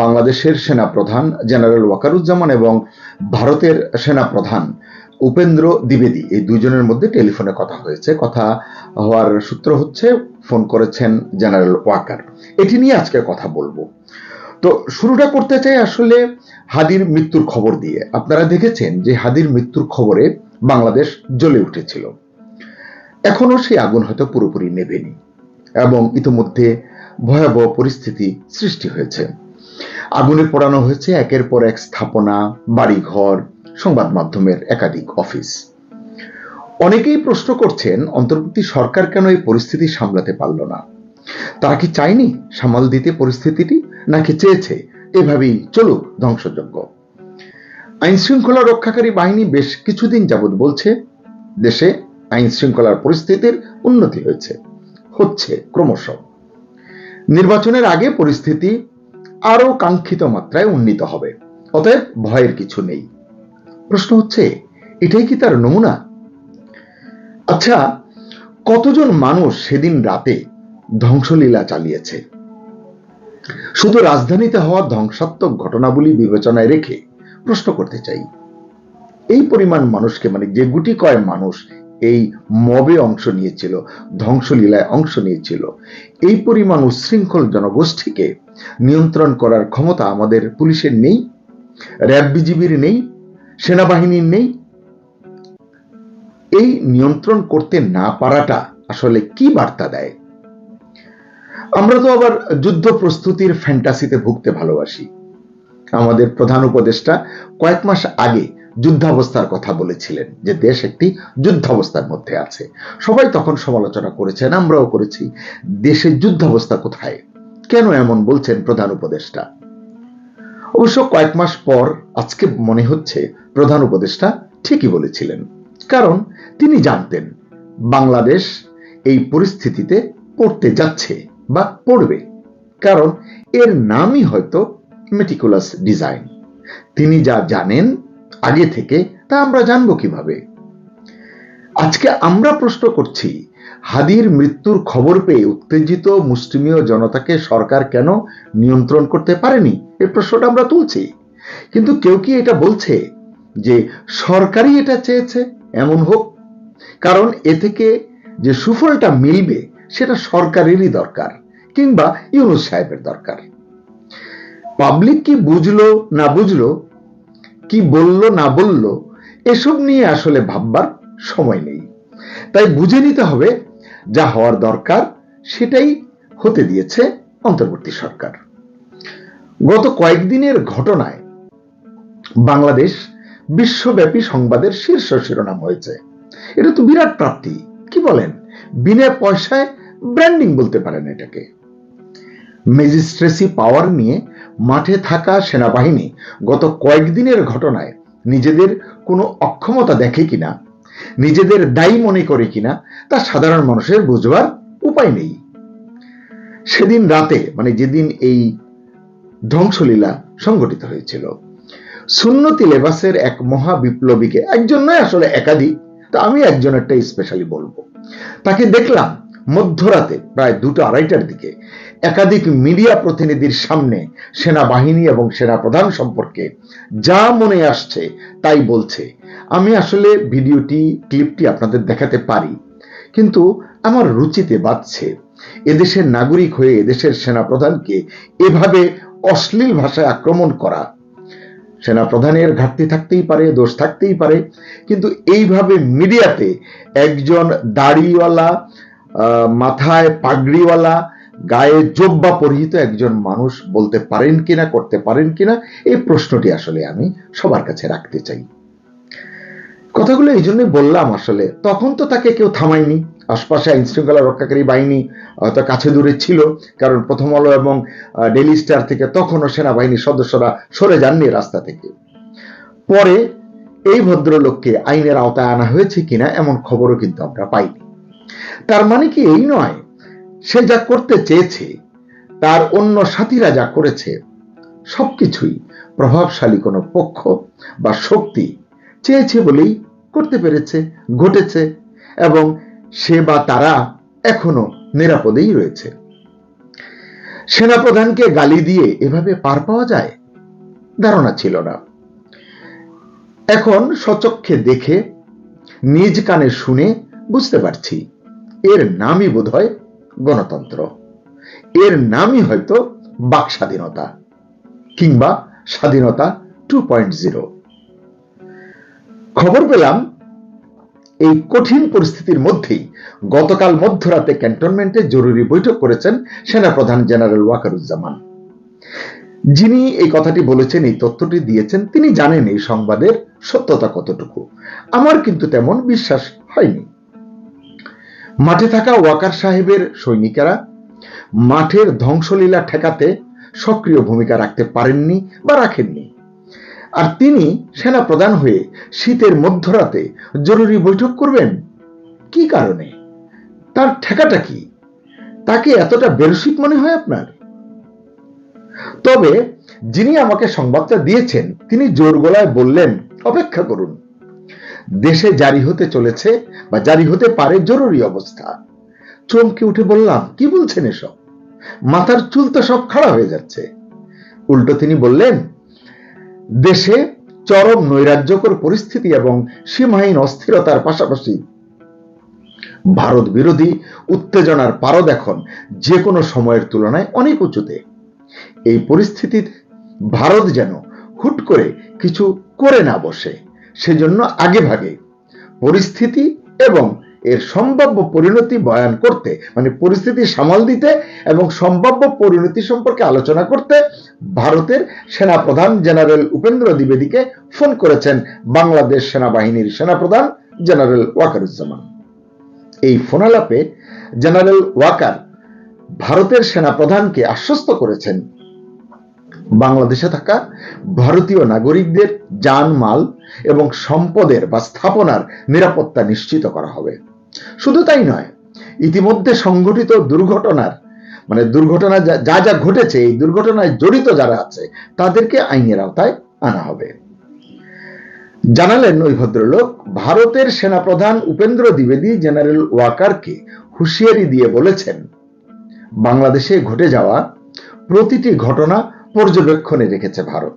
বাংলাদেশের সেনাপ্রধান জেনারেল ওয়াকারুজ্জামান এবং ভারতের সেনাপ্রধান উপেন্দ্র দ্বিবেদী। এই দুজনের মধ্যে টেলিফোনে কথা হয়েছে। কথা হওয়ার সূত্র হচ্ছে, ফোন করেছেন জেনারেল ওয়াকার। এটি নিয়ে আজকে কথা বলব। তো শুরুটা করতে চাই আসলে হাদির মৃত্যুর খবর দিয়ে। আপনারা দেখেছেন যে হাদির মৃত্যুর খবরে বাংলাদেশ জ্বলে উঠেছিল। এখনও সেই আগুন হয়তো পুরোপুরি নেবেনি এবং ইতিমধ্যে ভয়াবহ পরিস্থিতি সৃষ্টি হয়েছে। আগুনে পোড়ানো হয়েছে একের পর এক স্থাপনা, বাড়িঘর, সংবাদ মাধ্যমের একাধিক অফিস। অনেকেই প্রশ্ন করছেন, অন্তর্বর্তী সরকার কেন এই পরিস্থিতি সামলাতে পারল না? তারা কি চায়নি সামাল দিতে পরিস্থিতিটি, নাকি চেয়েছে এভাবেই চলুক ধ্বংসযজ্ঞ? আইন শৃঙ্খলা রক্ষাকারী বাহিনী বেশ কিছুদিন যাবৎ বলছে, দেশে আইন শৃঙ্খলার পরিস্থিতির উন্নতি হয়েছে, হচ্ছে ক্রমশ। নির্বাচনের আগে পরিস্থিতি আরও কাঙ্ক্ষিত মাত্রায় উন্নীত হবে। অতএব ভয়ের কিছু নেই। প্রশ্ন হচ্ছে, এটাই কি তার নমুনা? আচ্ছা কতজন মানুষ সেদিন রাতে ধ্বংসলীলা চালিয়েছে? শুধু রাজধানীতে হওয়া ধ্বংসাত্মক ঘটনাবলী বিবেচনায় রেখে প্রশ্ন করতে চাই। এই পরিমাণ মানুষকে মানে যে গুটি কয় মানুষ এই মবে অংশ নিয়েছিল, ধ্বংসলীলায় অংশ নিয়েছিল। এই পরিমাণ উচ্ছৃঙ্খল জনগোষ্ঠীকে নিয়ন্ত্রণ করার ক্ষমতা আমাদের পুলিশের নেই, র্যাব বিজিবির নেই, সেনাবাহিনীর নেই। এই নিয়ন্ত্রণ করতে না পারাটা আসলে কি বার্তা দেয়? আমরা তো আবার যুদ্ধ প্রস্তুতির ফ্যান্টাসিতে ভুগতে ভালোবাসি। আমাদের প্রধান উপদেষ্টা কয়েক মাস আগে যুদ্ধাবস্থার কথা বলেছিলেন, যে দেশ একটি যুদ্ধাবস্থার মধ্যে আছে। সবাই তখন সমালোচনা করেছেন, আমরাও করেছি। দেশের যুদ্ধাবস্থা কোথায়? কেন এমন বলছেন প্রধান উপদেষ্টা? অবশ্য কয়েক মাস পর, আজকে মনে হচ্ছে প্রধান উপদেষ্টা ঠিকই বলেছিলেন। কারণ তিনি জানতেন, বাংলাদেশ এই পরিস্থিতিতে পড়তে যাচ্ছে বা পড়বে কারণ এর নামই হয়তো মেটিকুলাস ডিজাইন তিনি যা জানেন আগে থেকে তা আমরা জানব কীভাবে। আজকে আমরা প্রশ্ন করছি, হাদির মৃত্যুর খবর পেয়ে উত্তেজিত মুসলিমীয় জনতাকে সরকার কেন নিয়ন্ত্রণ করতে পারেনি? এই প্রশ্নটা আমরা তুলছি। কিন্তু কেউ কি এটা বলছে যে সরকারই এটা চেয়েছে? এমন হোক। কারণ এ থেকে যে সুফলটা মিলবে, সেটা সরকারেরই দরকার কিংবা ইউনুস সাহেবের দরকার। পাবলিক কি বুঝলো না বুঝলো কি বলল, না বলল, এসব নিয়ে আসলে ভাববার সময় নেই। তাই বুঝে নিতে হবে, যা হওয়ার দরকার সেটাই হতে দিয়েছে অন্তর্বর্তী সরকার। গত কয়েকদিনের ঘটনায় বাংলাদেশ বিশ্বব্যাপী সংবাদের শীর্ষ শিরোনাম হয়েছে। এটা তো বিরাট প্রাপ্তি, কি বলেন? বিনা পয়সায় ব্র্যান্ডিং বলতে পারেন এটাকে। ম্যাজিস্ট্রেসি পাওয়ার নিয়ে মাঠে থাকা সেনাবাহিনী গত কয়েকদিনের ঘটনায় নিজেদের কোনো অক্ষমতা দেখে কিনা, নিজেদের দায়ী মনে করে কিনা, তা সাধারণ মানুষের বুঝবার উপায় নেই। সেদিন রাতে মানে যেদিন এই ধ্বংসলীলা সংগঠিত হয়েছিল, সুন্নতি লেবাসের এক মহা বিপ্লবীকে একজন নয় আসলে একাধিক, তা আমি একজন একটা স্পেশালি বলব, তাকে দেখলাম মধ্যরাতে প্রায় দুটো আড়াইটার দিকে একাধিক মিডিয়া প্রতিনিধির সামনে সেনাবাহিনী এবং সেনাপ্রধান সম্পর্কে যা মনে আসছে তাই বলছে। আমি আসলে ভিডিওটি, ক্লিপটি আপনাদের দেখাতে পারি, কিন্তু আমার রুচিতে বাঁচছে এদেশের নাগরিক হয়ে এদেশের সেনাপ্রধানকে এভাবে অশ্লীল ভাষায় আক্রমণ করা। সেনাপ্রধানের ঘাটতি থাকতেই পারে, দোষ থাকতেই পারে, কিন্তু এইভাবে মিডিয়াতে একজন দাড়িওয়ালা মাথায় পাগড়িওয়ালা, গায়ে জব্বা পরিহিত একজন মানুষ বলতে পারেন কিনা, করতে পারেন কিনা, এই প্রশ্নটি আসলে আমি সবার কাছে রাখতে চাই। কথাগুলো এই জন্যই বললাম আসলে, তখন তো তাকে কেউ থামায়নি, আশপাশে আইন শৃঙ্খলা রক্ষাকারী বাহিনী হয়তো কাছে দূরে ছিল, কারণ প্রথম আলো এবং ডেলি স্টার থেকে তখনও সেনাবাহিনীর সদস্যরা সরে যাননি রাস্তা থেকে। পরে এই ভদ্রলোককে আইনের আওতায় আনা হয়েছে কিনা এমন খবরও কিন্তু আমরা পাইনি। তার মানে কি এই নয়? সে যা করতে চেয়েছে, তার অন্য সাথীরা যা করেছে, সবকিছুই প্রভাবশালী কোনো পক্ষ বা শক্তি চেয়েছে বলেই করতে পেরেছে, ঘটেছে এবং সে বা তারা এখনও নিরাপদেই রয়েছে। সেনাপ্রধানকে গালি দিয়ে এভাবে পার পাওয়া যায়? ধারণা ছিল না। এখন সচক্ষে দেখে, নিজ কানে শুনে বুঝতে পারছি এর নামই বোধ হয় গণতন্ত্র। এর নামই হয়তো বাক স্বাধীনতা কিংবা স্বাধীনতা টু পয়েন্ট জিরো খবর পেলাম এই কঠিন পরিস্থিতির মধ্যেই গতকাল মধ্যরাতে ক্যান্টনমেন্টে জরুরি বৈঠক করেছেন সেনাপ্রধান জেনারেল ওয়াকারুজ্জামান। যিনি এই কথাটি বলেছেন, এই তথ্যটি দিয়েছেন, তিনি জানেন এই সংবাদের সত্যতা কতটুকু। আমার কিন্তু তেমন বিশ্বাস হয়নি। মাঠে থাকা ওয়াকার সাহেবের সৈনিকেরা মাঠের ধ্বংসলীলা ঠেকাতে সক্রিয় ভূমিকা রাখতে পারেননি বা রাখেননি। আর তিনি সেনা প্রধান হয়ে শীতের মধ্যরাতে জরুরি বৈঠক করবেন? কি কারণে? তার ঠেকাটা কি? তাকে এতটা বেরসিক মনে হয় আপনার? তবে যিনি আমাকে সংবাদটা দিয়েছেন, তিনি জোর গলায় বললেন, অপেক্ষা করুন। দেশে জারি হতে চলেছে বা জারি হতে পারে জরুরি অবস্থা। চমকে উঠে বললাম, কি বলছেন এসব? মাথার চুল তো সব খাড়া হয়ে যাচ্ছে। উল্টো তিনি বললেন, দেশে চরম নৈরাজ্যকর পরিস্থিতি এবং সীমাহীন অস্থিরতার পাশাপাশি ভারত বিরোধী উত্তেজনার পারদ এখন যে কোনো সময়ের তুলনায় অনেক উঁচুতে। এই পরিস্থিতির ভারত যেন হুট করে কিছু করে না বসে। সেজন্য আগে ভাগে পরিস্থিতি এবং এর সম্ভাব্য পরিণতি বয়ান করতে মানে পরিস্থিতি সামাল দিতে এবং সম্ভাব্য পরিণতি সম্পর্কে আলোচনা করতে ভারতের সেনাপ্রধান জেনারেল উপেন্দ্র দ্বিবেদীকে ফোন করেছেন বাংলাদেশ সেনাবাহিনীর সেনাপ্রধান জেনারেল ওয়াকারুজ্জামান। এই ফোনালাপে জেনারেল ওয়াকার ভারতের সেনাপ্রধানকে আশ্বস্ত করেছেন বাংলাদেশে থাকা ভারতীয় নাগরিকদের যান মাল এবং সম্পদের বা স্থাপনার নিরাপত্তা নিশ্চিত করা হবে। শুধু তাই নয়, ইতিমধ্যে সংঘটিত দুর্ঘটনার মানে দুর্ঘটনা যা যা ঘটেছে, এই দুর্ঘটনায় জড়িত যারা আছে, তাদেরকে আইনের আওতায় আনা হবে। জানালেন ওই ভদ্রলোক, ভারতের সেনাপ্রধান উপেন্দ্র দ্বিবেদী জেনারেল ওয়াকারকে হুঁশিয়ারি দিয়ে বলেছেন, বাংলাদেশে ঘটে যাওয়া প্রতিটি ঘটনা পর্যবেক্ষণে রেখেছে ভারত।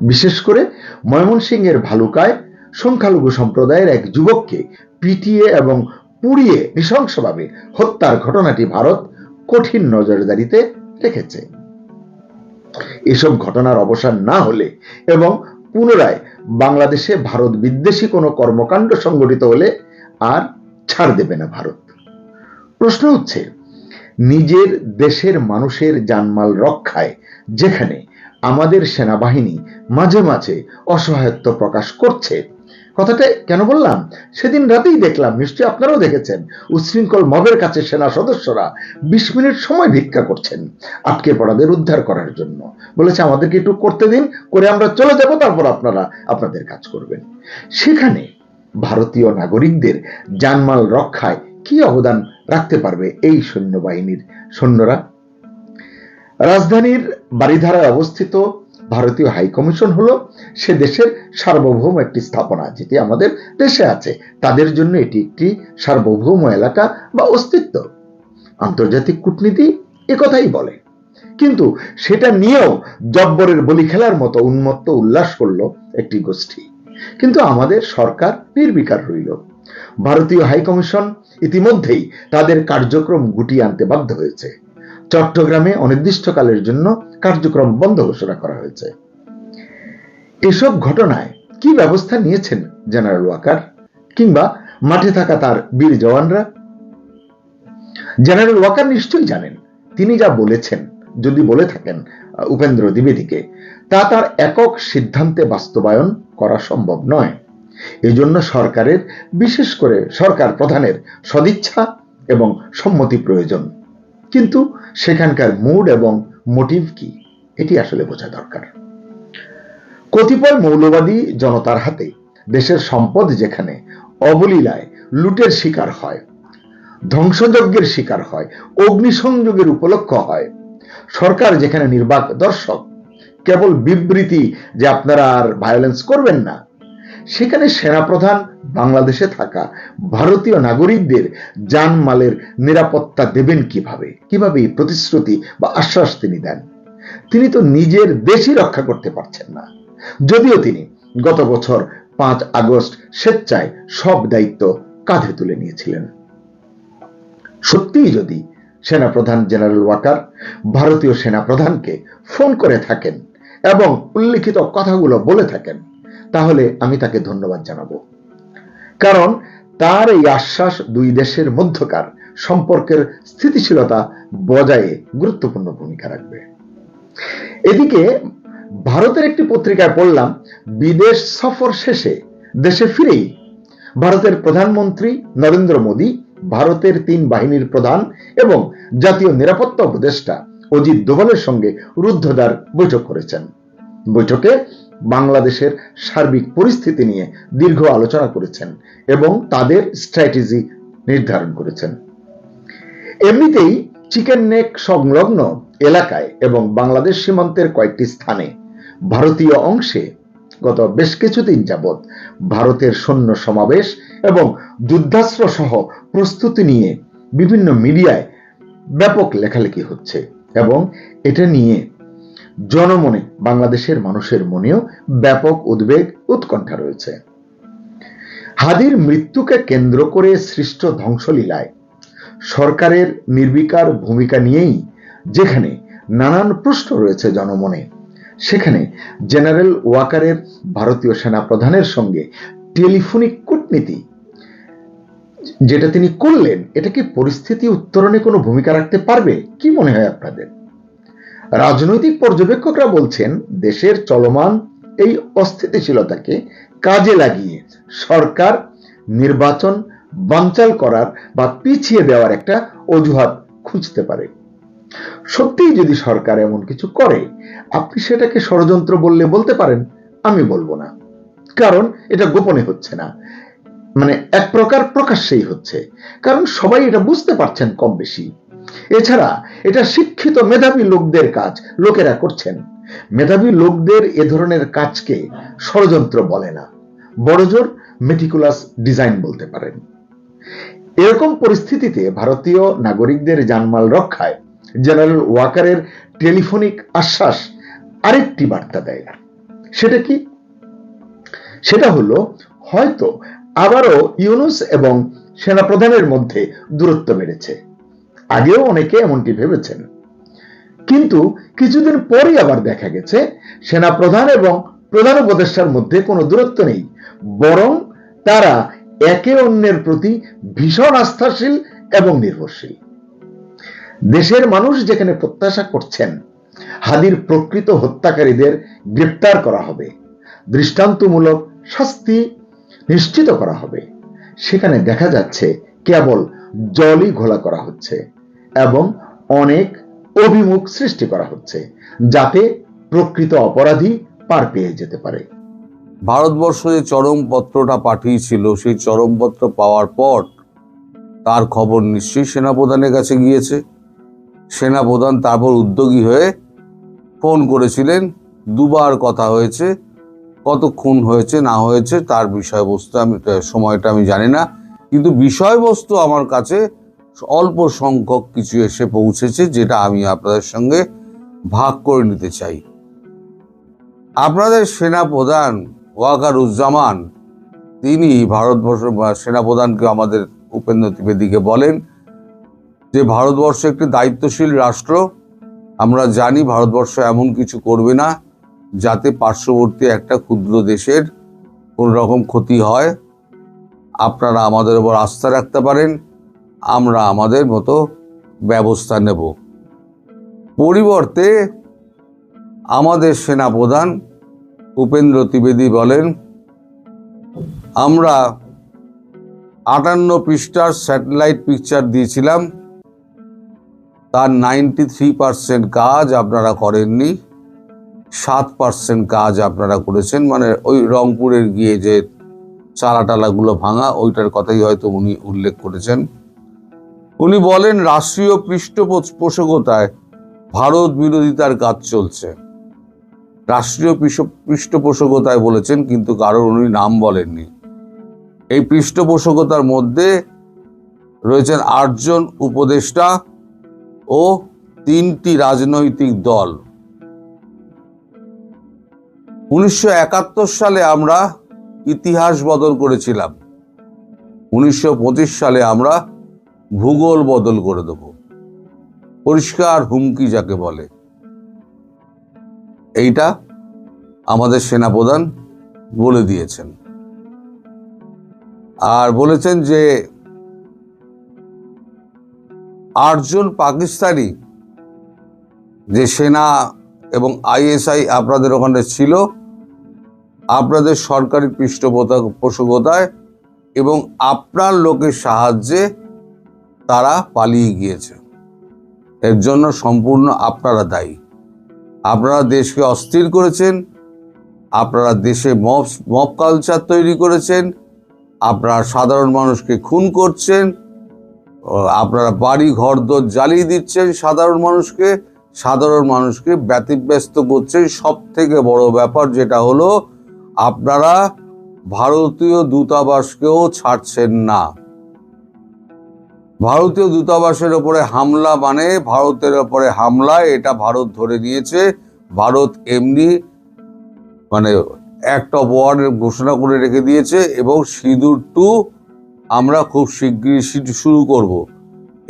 বিশেষ করে ময়মনসিংহের ভালুকায় সংখ্যালঘু সম্প্রদায়ের এক যুবককে পিটিয়ে এবং পুড়িয়ে নৃশংসভাবে হত্যার ঘটনাটি ভারত কঠিন নজরদারিতে রেখেছে। এসব ঘটনার অবসান না হলে এবং পুনরায় বাংলাদেশে ভারত বিদ্বেষী কোনো কর্মকাণ্ড সংগঠিত হলে আর ছাড় দেবে না ভারত। প্রশ্ন হচ্ছে নিজের দেশের মানুষের জানমাল রক্ষায়, যেখানে আমাদের সেনাবাহিনী মাঝে মাঝে অসহায়ত্ব প্রকাশ করছে। কথাটা কেন বললাম? সেদিন রাতেই দেখলাম, নিশ্চয়ই আপনারাও দেখেছেন, উচ্ছৃঙ্খল মবের কাছে সেনা সদস্যরা বিশ মিনিট সময় ভিক্ষা করছেন আটকে পড়াদের উদ্ধার করার জন্য। বলেছে, আমাদেরকে একটু করতে দিন, করে আমরা চলে যাব, তারপর আপনারা, আপনাদের কাজ করবেন। সেখানে ভারতীয় নাগরিকদের জানমাল রক্ষায় কি অবদান রাখতে পারবে এই সৈন্যবাহিনীর সৈন্যরা। রাজধানীর বাড়িধারায় অবস্থিত ভারতীয় হাই কমিশন হলো সে দেশের সার্বভৌম একটি স্থাপনা যেটি আমাদের দেশে আছে। তাদের জন্য এটি একটি সার্বভৌম এলাকা বা অস্তিত্ব। আন্তর্জাতিক কূটনীতি একথাই বলে। কিন্তু সেটা নিয়েও জব্বরের বলি খেলার মতো উন্মত্ত উল্লাস করল একটি গোষ্ঠী। কিন্তু আমাদের সরকার নির্বিকার রইল ভারতীয় হাই কমিশন ইতিমধ্যেই তাদের কার্যক্রম গুটিয়ে আনতে বাধ্য হয়েছে। চট্টগ্রামে অনির্দিষ্টকালের জন্য কার্যক্রম বন্ধ ঘোষণা করা হয়েছে। এসব ঘটনায় কি ব্যবস্থা নিয়েছেন জেনারেল ওয়াকার কিংবা মাঠে থাকা তার বীর জওয়ানরা? জেনারেল ওয়াকার নিশ্চয়ই জানেন। তিনি যা বলেছেন, যদি বলে থাকেন, উপেন্দ্র দ্বিবেদীকে, তা তার একক সিদ্ধান্তে বাস্তবায়ন করা সম্ভব নয়। এজন্য সরকারের, বিশেষ করে সরকার প্রধানের সদিচ্ছা এবং সম্মতি প্রয়োজন। কিন্তু সেখানকার মুড এবং মোটিভ কি, এটি আসলে বোঝা দরকার। কতিপয় মৌলবাদী জনতার হাতে দেশের সম্পদ যেখানে অবলীলায় লুটের শিকার হয়, ধ্বংসযজ্ঞের শিকার হয়, অগ্নিসংযোগের উপলক্ষ হয়, সরকার যেখানে নির্বাক দর্শক, কেবল বিবৃতি যে আপনারা আর ভায়োলেন্স করবেন না সেখানে সেনাপ্রধান বাংলাদেশে থাকা ভারতীয় নাগরিকদের জানমালের নিরাপত্তা দেবেন কীভাবে? কীভাবে প্রতিশ্রুতি বা আশ্বাস তিনি দেন? তিনি তো নিজের দেশই রক্ষা করতে পারছেন না। যদিও তিনি গত বছর পাঁচ আগস্ট স্বেচ্ছায় সব দায়িত্ব কাঁধে তুলে নিয়েছিলেন। সত্যিই যদি সেনাপ্রধান জেনারেল ওয়াকার ভারতীয় সেনাপ্রধানকে ফোন করে থাকেন এবং উল্লিখিত কথাগুলো বলে থাকেন তাহলে আমি তাকে ধন্যবাদ জানাব। কারণ তার এই আশ্বাস দুই দেশের মধ্যকার সম্পর্কের স্থিতিশীলতা বজায়ে গুরুত্বপূর্ণ ভূমিকা রাখবে। এদিকে ভারতের একটি পত্রিকায় পড়লাম, বিদেশ সফর শেষে দেশে ফিরেই ভারতের প্রধানমন্ত্রী নরেন্দ্র মোদী, ভারতের তিন বাহিনীর প্রধান এবং জাতীয় নিরাপত্তা উপদেষ্টা অজিত দোভালের সঙ্গে রুদ্ধদ্বার বৈঠক করেছেন। বৈঠকে বাংলাদেশের সার্বিক পরিস্থিতি নিয়ে দীর্ঘ আলোচনা করেছেন এবং তাদের স্ট্র্যাটেজি নির্ধারণ করেছেন। এমনিতেই চিকেন নেক সংলগ্ন এলাকায় এবং বাংলাদেশ সীমান্তের কয়েকটি স্থানে ভারতীয় অংশে গত বেশ কিছুদিন যাবৎ ভারতের সৈন্য সমাবেশ এবং যুদ্ধাস্ত্র সহ প্রস্তুতি নিয়ে বিভিন্ন মিডিয়ায় ব্যাপক লেখালেখি হচ্ছে এবং এটা নিয়ে জনমনে, বাংলাদেশের মানুষের মনেও ব্যাপক উদ্বেগ, উৎকণ্ঠা রয়েছে। হাদির মৃত্যুকে কেন্দ্র করে সৃষ্ট ধ্বংসলীলায় সরকারের নির্বিকার ভূমিকা নিয়েই যেখানে নানান প্রশ্ন রয়েছে জনমনে, সেখানে জেনারেল ওয়াকারের ভারতীয় সেনা প্রধানের সঙ্গে টেলিফোনিক কূটনীতি, যেটা তিনি করলেন, এটা কি পরিস্থিতি উত্তরণে কোনো ভূমিকা রাখতে পারবে? কি মনে হয় আপনাদের? রাজনৈতিক পর্যবেক্ষকরা বলছেন, দেশের চলমান এই অস্থিতিশীলতাকে কাজে লাগিয়ে সরকার নির্বাচন বানচাল করার বা পিছিয়ে দেওয়ার একটা অজুহাত খুঁজতে পারে। সত্যিই যদি সরকার এমন কিছু করে, আপনি সেটাকে ষড়যন্ত্র বললে বলতে পারেন, আমি বলব না। কারণ এটা গোপনে হচ্ছে না। মানে এক প্রকার প্রকাশ্যেই হচ্ছে। কারণ সবাই এটা বুঝতে পারছেন কম বেশি। এছাড়া এটা শিক্ষিত মেধাবী লোকদের কাজ, লোকেরা করছেন। মেধাবী লোকদের এ ধরনের কাজকে ষড়যন্ত্র বলে না। বড়জোর মেটিকুলাস ডিজাইন বলতে পারেন। এরকম পরিস্থিতিতে ভারতীয় নাগরিকদের জানমাল রক্ষায় জেনারেল ওয়াকারের টেলিফোনিক আশ্বাস আরেকটি বার্তা দেয়। সেটা কি? সেটা হলো, হয়তো আবারও ইউনুস এবং সেনাপ্রধানের মধ্যে দূরত্ব বেড়েছে। আগেও অনেকে এমনটি ভেবেছেন। কিন্তু কিছুদিন পরেই আবার দেখা গেছে, সেনাপ্রধান এবং প্রধান উপদেষ্টার মধ্যে কোনো দূরত্ব নেই, বরং তারা একে অন্যের প্রতি ভীষণ আস্থাশীল এবং নির্ভরশীল। দেশের মানুষ যেখানে প্রত্যাশা করছেন, হাদির প্রকৃত হত্যাকারীদের গ্রেপ্তার করা হবে, দৃষ্টান্তমূলক শাস্তি নিশ্চিত করা হবে, সেখানে দেখা যাচ্ছে কেবল জলই ঘোলা করা হচ্ছে। এবং অনেক অভিমুখ সৃষ্টি করা হচ্ছে, যাতে প্রকৃত অপরাধী পার পেয়ে যেতে পারে। ভারতবর্ষ যে চরমপত্রটা পাঠিয়েছিল, সেই চরমপত্র পাওয়ার পর তার খবর নিশ্চয়ই সেনাপ্রধানের কাছে গিয়েছে। সেনাপ্রধান তারপর উদ্যোগী হয়ে ফোন করেছিলেন, দুবার কথা হয়েছে, কতক্ষণ হয়েছে, না হয়েছে, তার বিষয়বস্তু আমি, সময়টা আমি জানি না, কিন্তু বিষয়বস্তু আমার কাছে অল্প সংখ্যক কিছু এসে পৌঁছেছে, যেটা আমি আপনাদের সঙ্গে ভাগ করে নিতে চাই। আপনাদের সেনাপ্রধান ওয়াকারুজ্জামান, তিনি ভারতবর্ষ সেনাপ্রধানকে আমাদের উপেন্দ্র ত্রিবেদীকে বলেন যে, ভারতবর্ষ একটি দায়িত্বশীল রাষ্ট্র। আমরা জানি ভারতবর্ষ এমন কিছু করবে না, যাতে পার্শ্ববর্তী একটা ক্ষুদ্র দেশের কোনো রকম ক্ষতি হয়। আপনারা আমাদের উপর আস্থা রাখতে পারেন। আমরা আমাদের মতো ব্যবস্থা নেব। পরিবর্তে আমাদের সেনাপ্রধান উপেন্দ্র ত্রিবেদী বলেন, আমরা আটান্ন পৃষ্ঠার স্যাটেলাইট পিকচার দিয়েছিলাম, তার নাইনটি থ্রি পার্সেন্ট কাজ আপনারা করেননি, সাত পার্সেন্ট কাজ আপনারা করেছেন মানে ওই রংপুরের গিয়ে যে চালা টালাগুলো ভাঙা, ওইটার কথাই হয়তো উনি উল্লেখ করেছেন। উনি বলেন, রাষ্ট্রীয় পৃষ্ঠপোষকতায় ভারত বিরোধিতার কাজ চলছে। রাষ্ট্রীয় পৃষ্ঠপোষকতায় বলেছেন, কিন্তু কারোর উনি নাম বলেননি। এই পৃষ্ঠপোষকতার মধ্যে রয়েছেন আটজন উপদেষ্টা ও তিনটি রাজনৈতিক দল। উনিশশো একাত্তর সালে আমরা ইতিহাস বদল করেছিলাম। উনিশশো পঁচিশ সালে আমরা ভূগোল বদল করে দেব। পরিষ্কার হুমকি যাকে বলে। এইটা আমাদের সেনাপ্রধান বলে দিয়েছেন। আর বলেছেন যে আটজন পাকিস্তানি যে সেনা এবং আইএসআই আপনাদের ওখানে ছিল, আপনাদের সরকারি পৃষ্ঠপোষকতায় এবং আপনার লোকের সাহায্যে তারা পালিয়ে গিয়েছে। এর জন্য সম্পূর্ণ আপনারা দায়ী। আপনারা দেশকে অস্থির করেছেন। আপনারা দেশে মব মব কালচার তৈরি করেছেন। আপনারা সাধারণ মানুষকে খুন করছেন। আপনারা বাড়ি, ঘর, দোর জ্বালিয়ে দিচ্ছেন সাধারণ মানুষকে। সাধারণ মানুষকে ব্যতিব্যস্ত করছেন। সব থেকে বড় ব্যাপার যেটা হলো, আপনারা ভারতীয় দূতাবাসকেও ছাড়ছেন না। ভারতীয় দূতাবাসের ওপরে হামলা মানে ভারতের ওপরে হামলা, এটা ভারত ধরে নিয়েছে। ভারত এমনি মানে একটা ওয়ার ঘোষণা করে রেখে দিয়েছে এবং সিঁদুর টু আমরা খুব শীঘ্রই শুরু করব।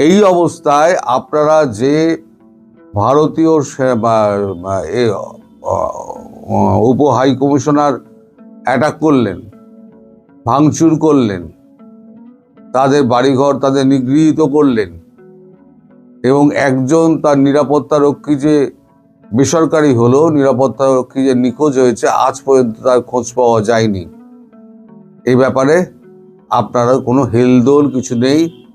এই অবস্থায় আপনারা যে ভারতীয় উপ হাই কমিশনার অ্যাটাক করলেন, ভাঙচুর করলেন তাদের বাড়িঘর তাদের নিগৃহীত করলেন এবং একজন তার নিরাপত্তা রক্ষী যে বেসরকারি হলো নিরাপত্তা রক্ষী যে নিখোঁজ হয়েছে, আজ পর্যন্ত তার খোঁজ পাওয়া যায়নি। এই ব্যাপারে আপনারা কোনো হেলদোল কিছু নেই।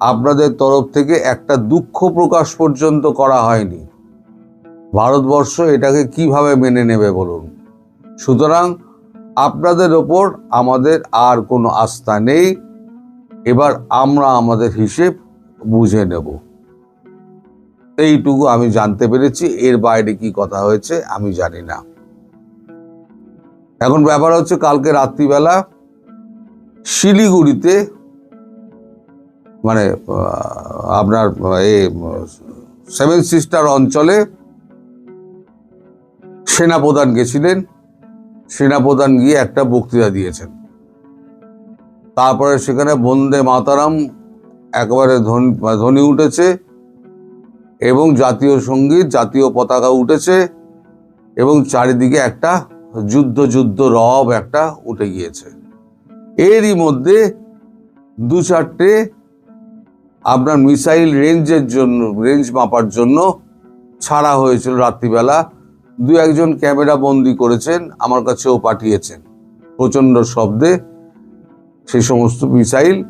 আপনাদের তরফ থেকে একটা দুঃখ প্রকাশ পর্যন্ত করা হয়নি। ভারতবর্ষ এটাকে কীভাবে মেনে নেবে বলুন? সুতরাং আপনাদের ওপর আমাদের আর কোনো আস্থা নেই। এবার আমরা আমাদের হিসেব বুঝে নেব। এইটুকু আমি জানতে পেরেছি, এর বাইরে কি কথা হয়েছে আমি জানি না। এখন ব্যাপার হচ্ছে কালকে রাত্রিবেলা শিলিগুড়িতে মানে আপনার, এ, সেভেন সিস্টার অঞ্চলে সেনাপ্রধান গেছিলেন। সেনাপ্রধান গিয়ে একটা বক্তৃতা দিয়েছেন। তারপরে সেখানে বন্দে মাতারাম একবারে ধ্বনি ধ্বনি উঠেছে এবং জাতীয় সংগীত, জাতীয় পতাকা উঠেছে এবং চারিদিকে একটা যুদ্ধ যুদ্ধ রব একটা উঠে গিয়েছে। এরই মধ্যে দু চারটে আপনার মিসাইল রেঞ্জের জন্য, রেঞ্জ মাপার জন্য ছাড়া হয়েছিল রাত্রিবেলা। দু একজন ক্যামেরা বন্দি করেছেন, আমার কাছেও পাঠিয়েছেন। প্রচণ্ড শব্দে সেই সমস্ত মিসাইল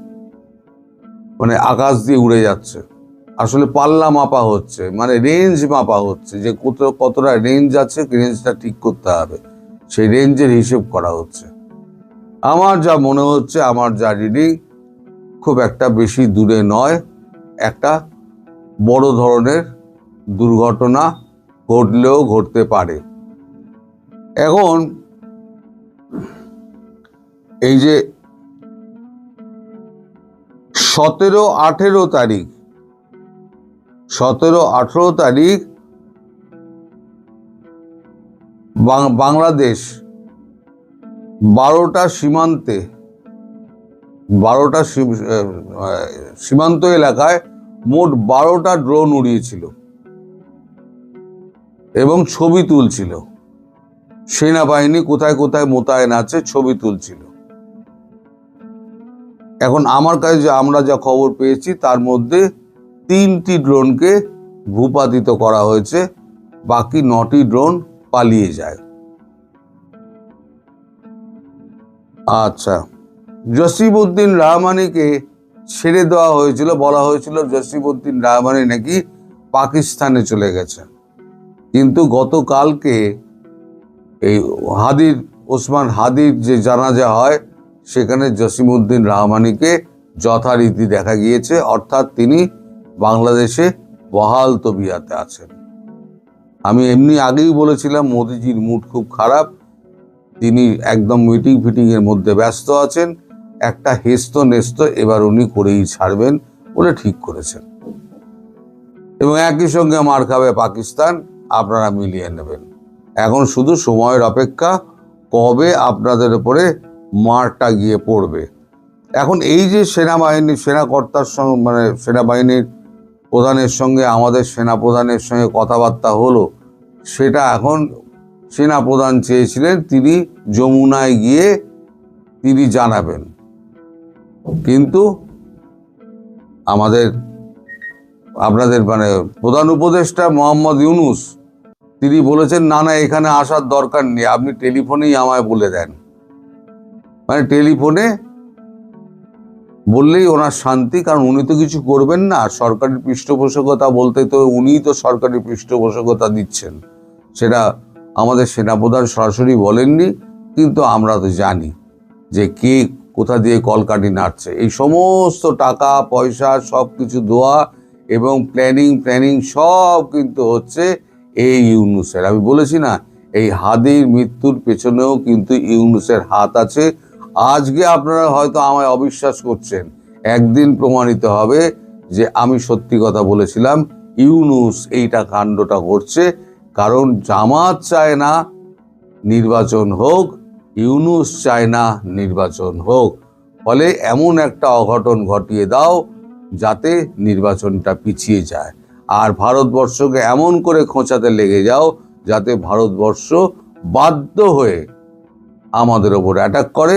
মানে আকাশ দিয়ে উড়ে যাচ্ছে। আসলে পাল্লা মাপা হচ্ছে মানে রেঞ্জ মাপা হচ্ছে, যে কত, কতটা রেঞ্জ আছে রেঞ্জটা ঠিক করতে হবে। সেই রেঞ্জের হিসেব করা হচ্ছে। আমার যা মনে হচ্ছে, আমার যা রিডিং খুব একটা বেশি দূরে নয়। একটা বড় ধরনের দুর্ঘটনা ঘটলেও ঘটতে পারে। এখন এই যে সতেরো আঠেরো তারিখ। সতেরো আঠেরো তারিখ বাংলাদেশ বারোটা সীমান্তে, বারোটা সীম- সীমান্ত এলাকায় মোট বারোটা ড্রোন উড়িয়েছিল এবং ছবি তুলছিল। সেনাবাহিনী কোথায় কোথায় মোতায়েন আছে ছবি তুলছিল। এখন আমার কাছে যে আমরা যা খবর পেয়েছি, তার মধ্যে তিনটি ড্রোনকে ভূপাতিত করা হয়েছে, বাকি নটি ড্রোন পালিয়ে যায়। আচ্ছা জসিমউদ্দিন রহমানিকে ছেড়ে দেওয়া হয়েছিল, বলা হয়েছিল জসিমউদ্দিন রহমানি নাকি পাকিস্তানে চলে গেছেন কিন্তু গতকালকে এই হাদির, ওসমান হাদির যে জানাজা হয় সেখানে জসিমউদ্দিন রহমানিকে যথারীতি দেখা গিয়েছে, অর্থাৎ তিনি বাংলাদেশে বহাল তবিয়াতে আছেন। আমি এমনি আগেই বলেছিলাম, মোদিজির মুড খুব খারাপ। তিনি একদম মিটিং ফিটিং এর মধ্যে ব্যস্ত আছেন। একটা হেস্ত নেস্ত এবার উনি করেই ছাড়বেন বলে ঠিক করেছেন। এবং একই সঙ্গে মার খাবে পাকিস্তান, আপনারা মিলিয়ে নেবেন। এখন শুধু সময়ের অপেক্ষা, কবে আপনাদের উপরে মারটা গিয়ে পড়বে। এখন এই যে সেনাবাহিনী, সেনাকর্তার সঙ্গে মানে সেনাবাহিনীর প্রধানের সঙ্গে, আমাদের সেনা প্রধানের সঙ্গে কথাবার্তা হলো, সেটা এখন সেনা প্রধান চেয়েছিলেন, তিনি যমুনায় গিয়ে তিনি জানাবেন। কিন্তু আমাদের, আপনাদের মানে প্রধান উপদেষ্টা মোহাম্মদ ইউনুস, তিনি বলেছেন, না না, এখানে আসার দরকার নেই, আপনি টেলিফোনেই আমায় বলে দেন। মানে টেলিফোনে বললেই ওনার শান্তি, কারণ উনি তো কিছু করবেন না। সরকারি পৃষ্ঠপোষকতা বলতে তো উনিই তো সরকারি পৃষ্ঠপোষকতা দিচ্ছেন। সেটা আমাদের সেনাপ্রধান সরাসরি বলেননি, কিন্তু আমরা তো জানি যে কে কোথা দিয়ে কলকাটি নাড়ছে। এই সমস্ত টাকা, পয়সা সব কিছু দেওয়া এবং প্ল্যানিং প্ল্যানিং সব কিন্তু হচ্ছে এই ইউনুসের। আমি বলেছি না, এই হাদির মৃত্যুর পেছনেও কিন্তু ইউনুসের হাত আছে। আজকে আপনারা হয়তো আমায় অবিশ্বাস করছেন। একদিন প্রমাণিত হবে যে আমি সত্যি কথা বলেছিলাম, ইউনুস এইটা কাণ্ডটা করছে কারণ জামাত চায় না নির্বাচন হোক, ইউনুস চায় না নির্বাচন হোক। ফলে এমন একটা অঘটন ঘটিয়ে দাও যাতে নির্বাচনটা পিছিয়ে যায়। আর ভারতবর্ষকে এমন করে খোঁচাতে লেগে যাও যাতে ভারতবর্ষ বাধ্য হয়ে আমাদের ওপর অ্যাটাক করে।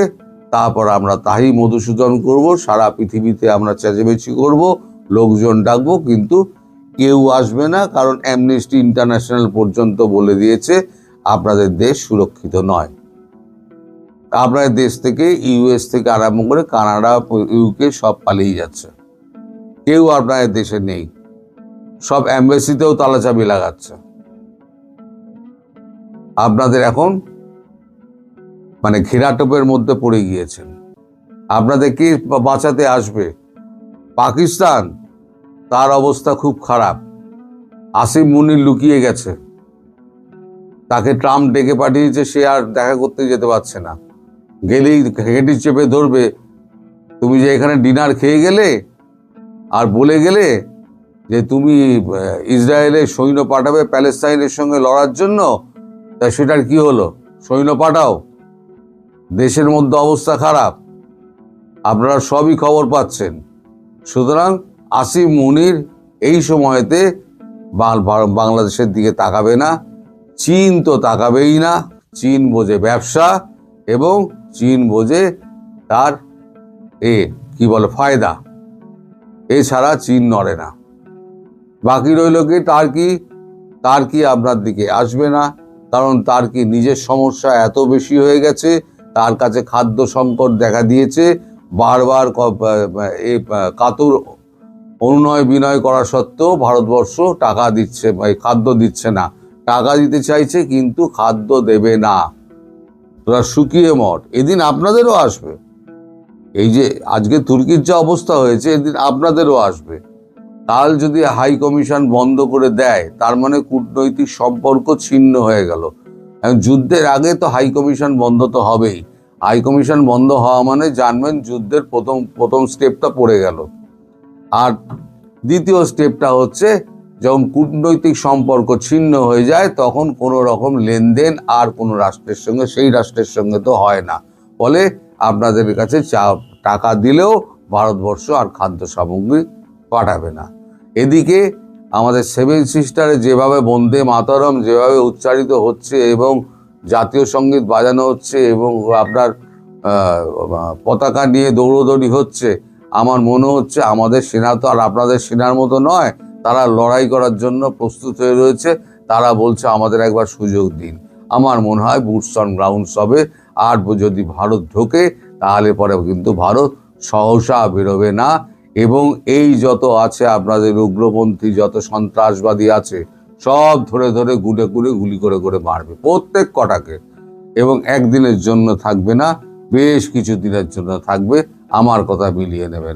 তারপর আমরা তাই মধুসূদন করব, সারা পৃথিবীতে আমরা চেঁচেমেচি করব, লোকজন ডাকবো, কিন্তু কেউ আসবে না, কারণ অ্যামনেস্টি ইন্টারন্যাশনাল পর্যন্ত বলে দিয়েছে, আপনাদের দেশ সুরক্ষিত নয়। আপনাদের দেশ থেকে ইউএস থেকে আরম্ভ করে কানাডা ইউকে সব পালিয়ে যাচ্ছে। কেউ আপনাদের দেশে নেই। সব অ্যাম্বাসিতেও তালাচাবি লাগাচ্ছে। আপনাদের এখন মানে ঘেরাটোপের মধ্যে পড়ে গিয়েছেন। আপনাদের কে বাঁচাতে আসবে? পাকিস্তান? তার অবস্থা খুব খারাপ। আসিম মুনির লুকিয়ে গেছে। তাকে ট্রাম্প ডেকে পাঠিয়েছে, সে আর দেখা করতে যেতে পারছে না। গেলেই ঘেঁটি চেপে ধরবে। তুমি যে এখানে ডিনার খেয়ে গেলে আর বলে গেলে যে তুমি ইসরায়েলে সৈন্য পাঠাবে, প্যালেস্তাইনের সঙ্গে লড়ার জন্য, তা সেটার কি হলো? সৈন্য পাঠাও। দেশের মধ্যে অবস্থা খারাপ। আপনারা সবই খবর পাচ্ছেন। সুতরাং আসিফ মুনির এই সময়তে বাংলাদেশের দিকে তাকাবে না। চীন তো তাকাবেই না। চীন বোঝে ব্যবসা এবং চীন বোঝে তার এ, কি বলে, ফায়দা। এছাড়া চীন নড়ে না। বাকি রইল কি, তার কি তার কি আপনার দিকে আসবে না। কারণ তার কি নিজের সমস্যা এত বেশি হয়ে গেছে তার কাছে খাদ্য সংকট দেখা দিয়েছে। বারবার কাতুর অনুনয় বিনয় করা সত্ত্বেও ভারতবর্ষ টাকা দিচ্ছে খাদ্য দিচ্ছে না। টাকা দিতে চাইছে কিন্তু খাদ্য দেবে না। তোরা শুকিয়ে মঠ। এদিন আপনাদেরও আসবে। এই যে আজকে তুর্কির যা অবস্থা হয়েছে, এদিন আপনাদেরও আসবে। কাল যদি হাই কমিশন বন্ধ করে দেয়, তার মানে কূটনৈতিক সম্পর্ক ছিন্ন হয়ে গেল। এখন যুদ্ধের আগে তো হাই কমিশন বন্ধ তো হবেই। হাই কমিশন বন্ধ হওয়া মানে জানবেন যুদ্ধের প্রথম প্রথম স্টেপটা পড়ে গেল। আর দ্বিতীয় স্টেপটা হচ্ছে যখন কূটনৈতিক সম্পর্ক ছিন্ন হয়ে যায়, তখন কোনো রকম লেনদেন আর কোনো রাষ্ট্রের সঙ্গে, সেই রাষ্ট্রের সঙ্গে তো হয় না। ফলে আপনাদের কাছে চা, টাকা দিলেও ভারতবর্ষ আর খাদ্য সামগ্রী পাঠাবে না। এদিকে আমাদের সেভেন সিস্টারে যেভাবে বন্দে মাতরম, যেভাবে উচ্চারিত হচ্ছে এবং জাতীয় সংগীত বাজানো হচ্ছে এবং আপনার পতাকা নিয়ে দৌড়দৌড়ি হচ্ছে, আমার মনে হচ্ছে আমাদের সেনা তো আর আপনাদের সেনার মতো নয়, তারা লড়াই করার জন্য প্রস্তুত হয়ে রয়েছে, তারা বলছে আমাদের একবার সুযোগ দিন। আমার মনে হয় বুটস অন গ্রাউন্ডস হবে, আর যদি ভারত ঢোকে, তাহলে পরে কিন্তু ভারত সহসা বেরোবে না। এবং এই যত আছে আপনাদের উগ্রপন্থী, যত সন্ত্রাসবাদী আছে, সব ধরে ধরে গুড়ে গুড়ে গুলি করে করে মারবে প্রত্যেক কটাকে। এবং একদিনের জন্য থাকবে না, বেশ কিছু দিনের জন্য থাকবে। আমার কথা মিলিয়ে নেবেন।